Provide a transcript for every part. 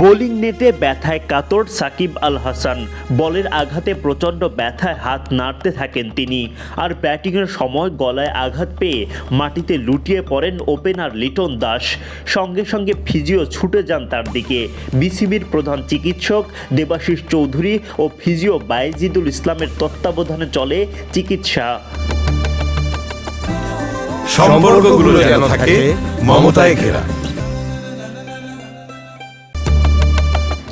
Bowling নেটে ব্যথায় কাতর সাকিব আল হাসান। বলের আঘাতে প্রচণ্ড ব্যথায় হাত নাড়তে থাকেন তিনি। আর ব্যাটিংয়ের সময় গলায় আঘাত পেয়ে মাটিতে লুটিয়ে পড়েন ওপেনার লিটন দাস। সঙ্গে সঙ্গে ফিজিও ছুটে যান তার দিকে। বিসিবির প্রধান চিকিৎসক দেবাশিস চৌধুরী ও ফিজিও বায়েজিদুল ইসলামের তত্ত্বাবধানে চলে চিকিৎসা। সম্পর্কগুলো যেন থাকে মমতায় ঘেরা।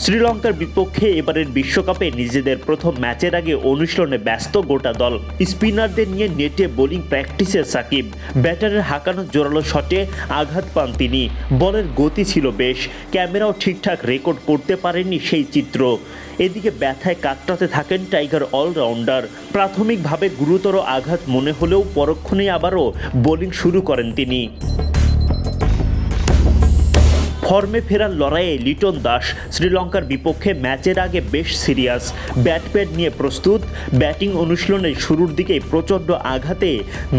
শ্রীলঙ্কার বিপক্ষে এবারের বিশ্বকাপে নিজেদের প্রথম ম্যাচের আগে অনুশীলনে ব্যস্ত গোটা দল। স্পিনারদের নিয়ে নেটে বোলিং প্র্যাকটিসে সাকিব। ব্যাটারের হাঁকানো জোরালো শটে আঘাত পান তিনি। বলের গতি ছিল বেশ। ক্যামেরাও ঠিকঠাক রেকর্ড করতে পারেননি সেই চিত্র। এদিকে ব্যথায় কাতরাতে থাকেন টাইগার অলরাউন্ডার। প্রাথমিকভাবে গুরুতর আঘাত মনে হলেও পরক্ষণেই আবারও বোলিং শুরু করেন তিনি। ফর্মে ফেরার লড়াইয়ে লিটন দাস শ্রীলঙ্কার বিপক্ষে ম্যাচের আগে বেশ সিরিয়াস। ব্যাট প্যাড নিয়ে প্রস্তুত, ব্যাটিং অনুশীলনের শুরুর দিকেই প্রচণ্ড আঘাতে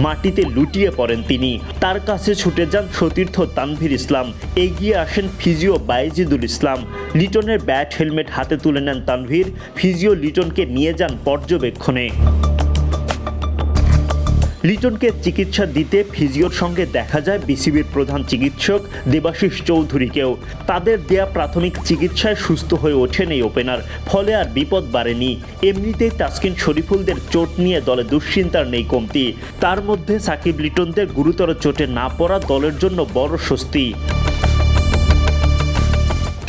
মাটিতে লুটিয়ে পড়েন তিনি। তার কাছে ছুটে যান সতীর্থ তানভীর ইসলাম, এগিয়ে আসেন ফিজিও বাইজিদুল ইসলাম। লিটনের ব্যাট হেলমেট হাতে তুলে নেন তানভীর, ফিজিও লিটনকে নিয়ে যান পর্যবেক্ষণে। লিটনকে চিকিৎসা দিতে ফিজিওর সঙ্গে দেখা যায় বিসিবির প্রধান চিকিৎসক দেবাশিস চৌধুরীকেও। তাদের দেয়া প্রাথমিক চিকিৎসায় সুস্থ হয়ে ওঠেন এই ওপেনার, ফলে আর বিপদ বাড়েনি। এমনিতেই তাসকিন শরীফুলদের চোট নিয়ে দলে দুশ্চিন্তার নেই কমতি। তার মধ্যে সাকিব লিটনদের গুরুতর চোটে না পড়া দলের জন্য বড় স্বস্তি।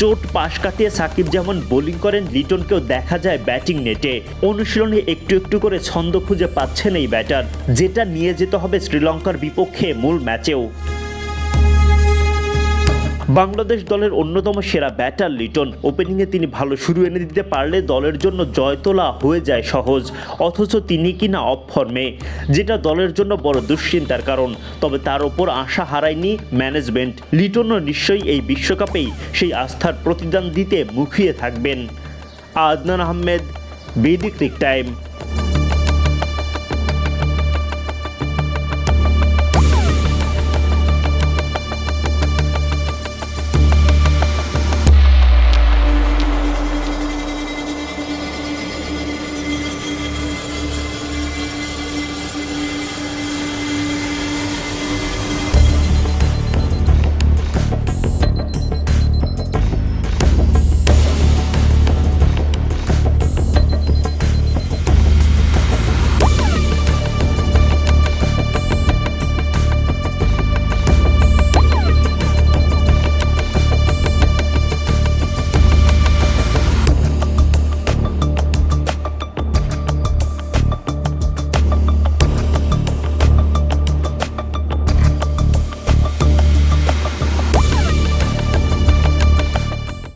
চোট পাশ কাটিয়ে সাকিব যেমন বোলিং করেন, লিটনকেও দেখা যায় ব্যাটিং নেটে। অনুশীলনে একটু একটু করে ছন্দ খুঁজে পাচ্ছেন এই ব্যাটার, যেটা নিয়ে যেতে হবে শ্রীলঙ্কার বিপক্ষে মূল ম্যাচেও। বাংলাদেশ দলের অন্যতম সেরা ব্যাটার লিটন। ওপেনিংয়ে তিনি ভালো শুরু এনে দিতে পারলে দলের জন্য জয় তোলা হয়ে যায় সহজ, অথচ তিনি কিনা অফ ফর্মে, যেটা দলের জন্য বড় দুশ্চিন্তার কারণ। তবে তার ওপর আশা হারায়নি ম্যানেজমেন্ট লিটনও নিশ্চয়ই এই বিশ্বকাপেই সেই আস্থার প্রতিদান দিতে মুখিয়ে থাকবেন। Adnan Ahmed cric time.